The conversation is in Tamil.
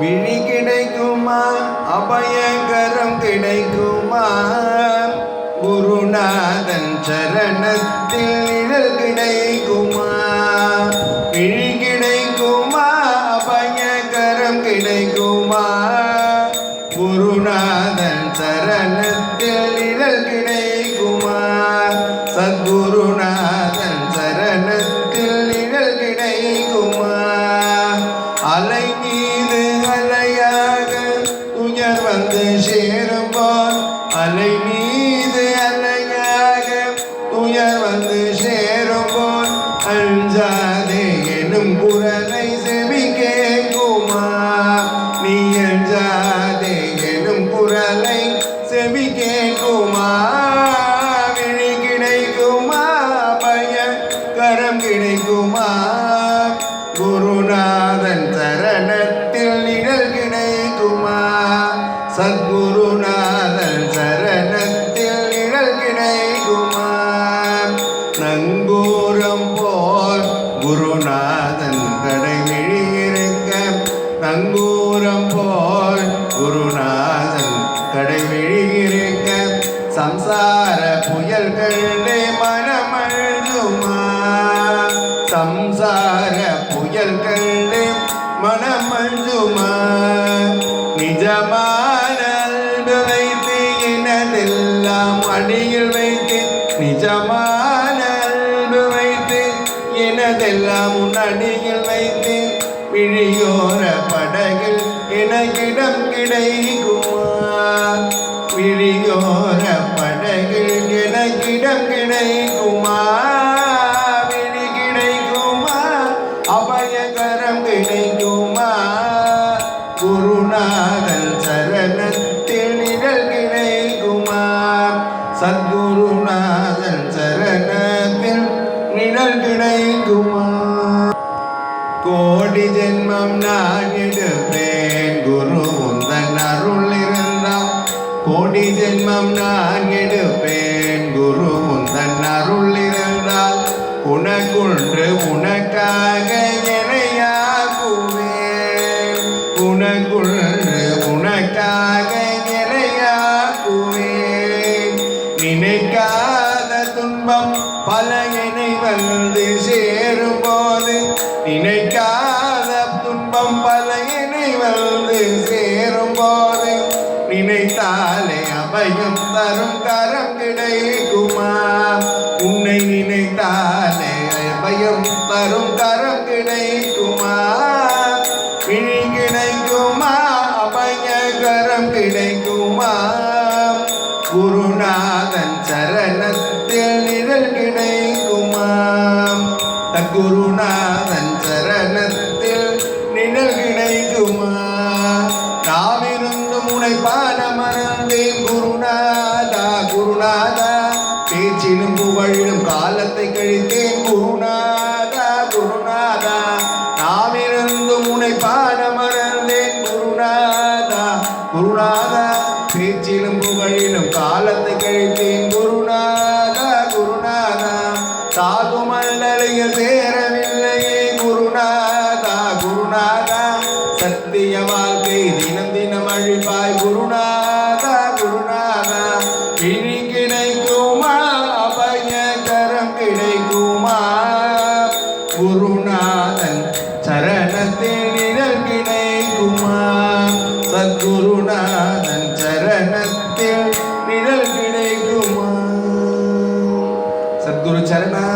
விழி கிடைக்குமா? அபயகரம் கிடைக்குமா? குருநாதன் சரணத்தில் நிழல் கிடைக்குமா? விழி கிடைக்குமா? அபயகரம் கிடைக்குமா? குருநாதன் சரணத்தில் நிழல் கிடைக்குமா? சத்குருநாதன் சரணத்தில் கரம் குருநாதன் சரணத்தில் நிழல் கிடைக்குமா சத்குருநாதன் சரணத்தில் நிழல் கிடைக்குமா நங்கூரம் போல் குருநாதன் கடை விழியிருக்க. நங்கூரம் போல் குருநாதன் கடை விழியிருக்க. சம்சார புயல்களே மனமழ மனதார புயல் கண்டு மனமழுமா நிஜமான வைத்து இனதெல்லாம் அடியில் வைத்து நிஜமான வைத்து இனதெல்லாம் உன் அடியில் வைத்து விழியோர படகில் எனக்கிடம் கிடைக்குமா? விழியோர படகில் எனக்கிடம் கிடைக்குமா? குருநாதன் சரணத்தில் நிழல் குமார் சத்குருநாதன் சரணத்தில் நிழல் குமார் கோடி ஜென்மம் நான் எடுப்பேன். குரு உந்தன் அருள் இருந்தால் கோடி ஜென்மம் நான் எடுப்பேன். குரு உந்தன் அருள் சேரும் போது நினைக்காத துன்பம் பல இனி வந்து சேரும் போது நினைத்தாலே அபயம் தரும் கரம் கிடைக்குமா? உன்னை நினைத்தாலே அபயம் தரும் கரம் கிடைக்குமா? இனி கிடைக்குமா? அபய கரம் கிடைக்குமா? குருநாதன் சரணத்தில் நிழல் கிடைக்குமா? குருநாதன் சரணத்தில் நிழல் கிடைக்குமா நாவிருந்து முனைப்பான மறந்தேன் குருநாதா குருநாதா. பேச்சிலும் புகழிலும் காலத்தை கழித்தேன் குருநாதா குருநாதா. நாவிருந்து முனைப்பான மறந்தேன் குருநாதா குருநாதா. சத்திய வாழ்க்கை தினம் தினம் அழிப்பாய். குருநாதா குருநாதா இனி கிடைக்குமா? அபய கிடைக்குமா? குருநாதன் சரணத்தில் நிழல் கிடைக்குமா? சத்குருநாதன் சரணத்தில் நிழல் கிடைக்குமா? சத்குரு சரணா